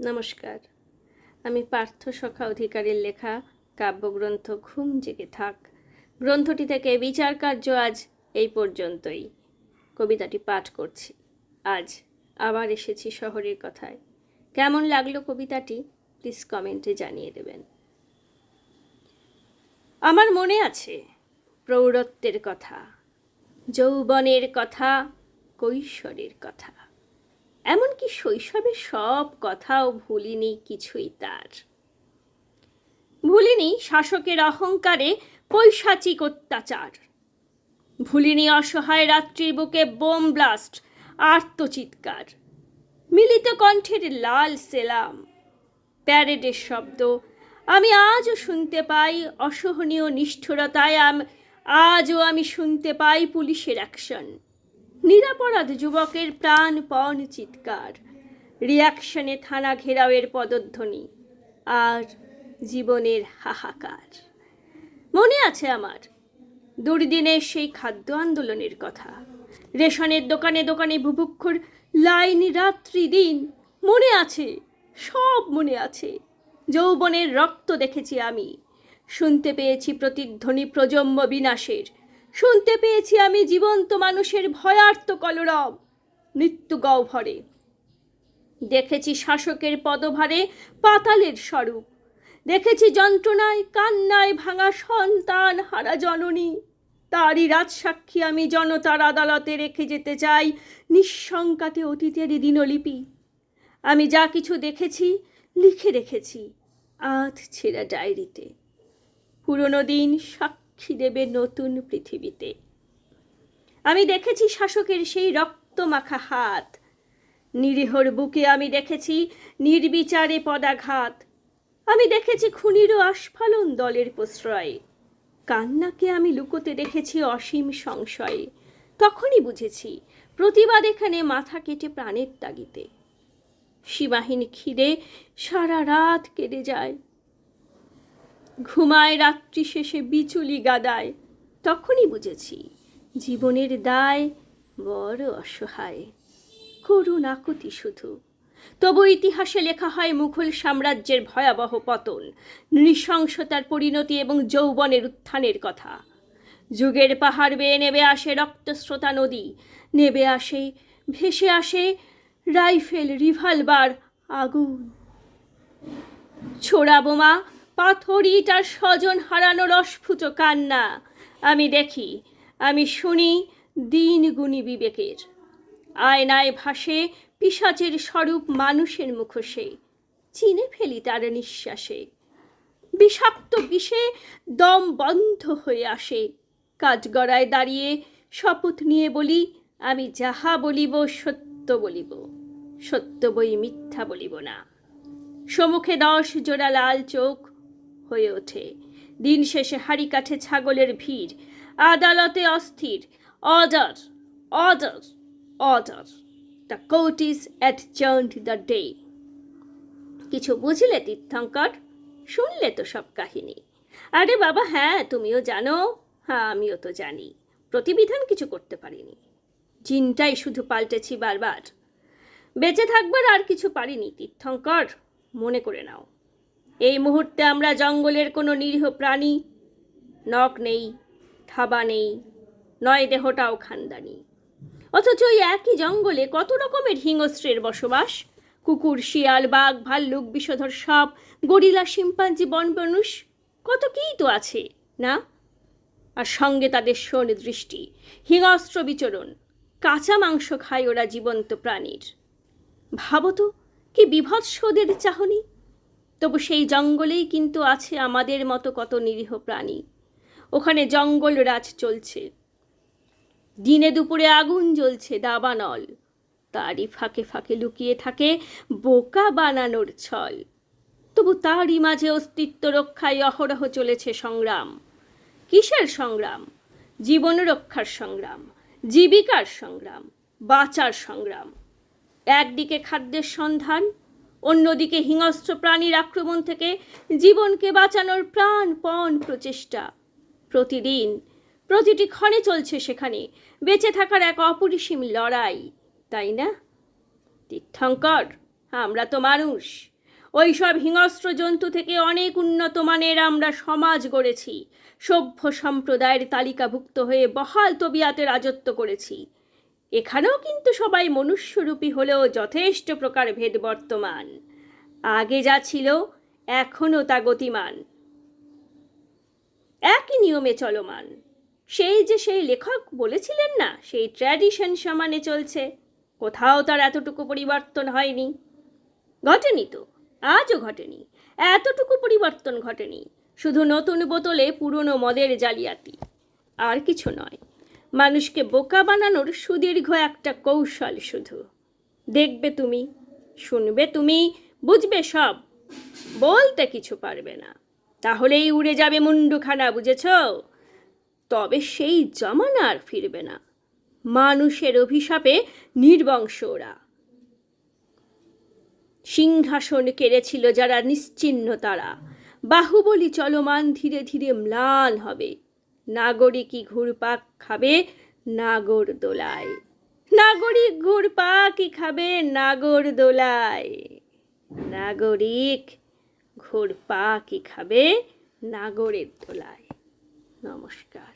নমস্কার। আমি পার্থ সখা অধিকারীর লেখা, কাব্যগ্রন্থ ঘুম জেগে থাক। গ্রন্থটি থেকে বিচার কার্য আজ এই পর্যন্তই। কবিতাটি পাঠ করছি। আজ আবার এসেছি শহরের কথায়। কেমন লাগল কবিতাটি? প্লিজ কমেন্টে জানিয়ে দেবেন। আমার মনে আছে প্রৌঢ়ত্বের কথা, যৌবনের কথা, কৈশোরের কথা। এমনকি শৈশবের সব কথাও ভুলিনি কিছুই তার। ভুলিনি শাসকের অহংকারে পৈশাচিক অত্যাচার ভুলিনি অসহায় রাত্রির বুকে বোম ব্লাস্ট আর্তচিৎকার মিলিত কণ্ঠের লাল সেলাম, প্যারেডের শব্দ, আমি আজও শুনতে পাই অসহনীয় নিষ্ঠুরতায় আজও আমি শুনতে পাই পুলিশের অ্যাকশন। নিরাপরাধ যুবকের প্রাণপণ চিৎকার। রিয়াকশনে থানা ঘেরাওয়ের পদধ্বনি। আর জীবনের হাহাকার। মনে আছে আমার দুর্দিনের সেই খাদ্য আন্দোলনের কথা। রেশনের দোকানে দোকানে বুভুক্ষুর লাইন রাত্রি দিন। মনে আছে, সব মনে আছে। যৌবনের রক্ত দেখেছি আমি। শুনতে পেয়েছি প্রতিধ্বনি প্রজন্ম বিনাশের। শুনতে পেয়েছি আমি জীবন্ত মানুষের ভয়ার্ত কলরব। মৃত্যু গহ্বরে। দেখেছি শাসকের পদভারে পাতালের স্বরূপ। দেখেছি যন্ত্রণায়, কান্নায় ভাঙা সন্তান হারা জননী। তারই রাজসাক্ষী আমি জনতার আদালতে রেখে যেতে চাই নিঃশঙ্কাতে অতীতের দিনলিপি। আমি যা কিছু দেখেছি, লিখে রেখেছি। আধ ছেঁড়া ডায়েরিতে। পুরনো দিন সাক্ষী দেবে নতুন পৃথিবীতে। আমি দেখেছি শাসকের সেই রক্তমাখা হাত। নিরীহর বুকে আমি দেখেছি নির্বিচারে পদাঘাত। আমি দেখেছি খুনিরও আস্ফালন দলের প্রশ্রয়ে। কান্নাকে আমি লুকোতে দেখেছি অসীম সংশয়ে। তখনই বুঝেছি, প্রতিবাদ এখানে মাথা কেটে প্রাণের তাগিতে সীমাহীন খিদে সারা রাত কেটে যায়। ঘুমায় রাত্রি শেষে বিচুলি গাদায়, তখনই বুঝেছি জীবনের দায় বড় অসহায়, করুণ আকুতি শুধু। তবু ইতিহাসে লেখা হয় মুঘল সাম্রাজ্যের ভয়াবহ পতন, নৃশংসতার পরিণতি এবং যৌবনের উত্থানের কথা। যুগের পাহাড় বেয়ে নেবে আসে রক্তস্রোতা নদী, নেবে আসে, ভেসে আসে রাইফেল রিভলভার আগুন। ছোড়া বোমা পাথর ইট আর স্বজন হারানোর অস্ফুট কান্না। আমি দেখি, আমি শুনি দিন গুণী বিবেকের। আয়নায় ভাসে পিসাচের স্বরূপ মানুষের মুখোশে। চিনে ফেলি তার নিঃশ্বাসে। বিষাক্ত বিষে দম বন্ধ হয়ে আসে। কাঠগড়ায় দাঁড়িয়ে শপথ নিয়ে বলি, আমি যাহা বলিব, সত্য বলিব। সত্য বই মিথ্যা বলিব না। সমুখে দশ জোড়া লাল চোখ হয়ে ওঠে। দিন শেষে হাড়ি কাঠে ছাগলের ভিড়। আদালতে অস্থির। Order order order. The court is adjourned the day. কিছু বুঝলে, তীর্থঙ্কর? শুনলে তো সব কাহিনী। আরে বাবা হ্যাঁ তুমিও জানো। হ্যাঁ আমিও তো জানি। প্রতিবিধান কিছু করতে পারিনি। জিনটাই শুধু পাল্টেছি বারবার। বেঁচে থাকবার আর কিছু পারিনি, তীর্থঙ্কর। মনে করে নাও। এই মুহূর্তে আমরা জঙ্গলের কোনো নিরীহ প্রাণী, নখ নেই, থাবা নেই, নয় দেহটাও খানদানি। অথচ ওই একই জঙ্গলে কত রকমের হিংস্রের বসবাস? কুকুর, শিয়াল, বাঘ, ভাল্লুক, বিষধর সাপ, গরিলা, শিম্পাঞ্জি, বনবনুষ, কত কী তো আছে, না? আর সঙ্গে তাদের শোন দৃষ্টি, হিংস্র বিচরণ, কাঁচা মাংস খায় ওরা জীবন্ত প্রাণীর। ভাবো তো, কি বিভৎস ওদের চাহনি? তবু সেই জঙ্গলেই কিন্তু আছে আমাদের মতো কত নিরীহ প্রাণী। ওখানে জঙ্গল রাজ চলছে। দিনে দুপুরে আগুন জ্বলছে দাবানল। তারই ফাঁকে ফাঁকে লুকিয়ে থাকে বোকা বানানোর ছল। তবু তারই মাঝে অস্তিত্ব রক্ষায় অহরহ চলেছে সংগ্রাম। কিসের সংগ্রাম? জীবন রক্ষার সংগ্রাম, জীবিকার সংগ্রাম, বাঁচার সংগ্রাম। একদিকে খাদ্যের সন্ধান অন্যদিকে হিংস্র প্রাণীর আক্রমণ থেকে জীবনকে বাঁচানোর প্রাণপণ প্রচেষ্টা। প্রতিদিন, প্রতিটি ক্ষণে চলছে সেখানে বেঁচে থাকার এক অপরিসীম লড়াই, তাই না? তীর্থঙ্কর, আমরা তো মানুষ। ওই সব হিংস্র জন্তু থেকে অনেক উন্নত মানের আমরা সমাজ গড়েছি। সভ্য সম্প্রদায়ের তালিকাভুক্ত হয়ে বহাল তবিয়াতে রাজত্ব করেছি। এখানেও কিন্তু সবাই মনুষ্যরূপী হলেও যথেষ্ট প্রকার ভেদ বর্তমান। আগে যা ছিল, এখনও তা গতিমান। একই নিয়মে চলমান। সেই যে সেই লেখক বলেছিলেন না, সেই ট্র্যাডিশন সমানে চলছে। কোথাও তার এতটুকু পরিবর্তন হয়নি। ঘটেনি তো, আজও ঘটেনি। এতটুকু পরিবর্তন ঘটেনি, শুধু নতুন বোতলে পুরনো মদের জালিয়াতি। আর কিছু নয়। মানুষকে বোকা বানানোর সুদীর্ঘ একটা কৌশল শুধু। দেখবে তুমি, শুনবে তুমি, বুঝবে সব। বলতে কিছু পারবে না। তাহলেই উড়ে যাবে মুন্ডুখানা, বুঝেছ? তবে সেই জমানা আর ফিরবে না। মানুষের অভিশাপে নির্বংশ ওরা। সিংহাসন কেড়েছিল যারা নিশ্চিহ্ন তারা। বাহুবলী চলমান ধীরে ধীরে ম্লান হবে। নাগরিকই ঘুরপাক খাবে? নাগর দোলায়। নাগরিক ঘুরপাকই খাবে নাগর দোলায়। নাগরিক ঘুরপাকই খাবে নাগরের দোলায়। নমস্কার।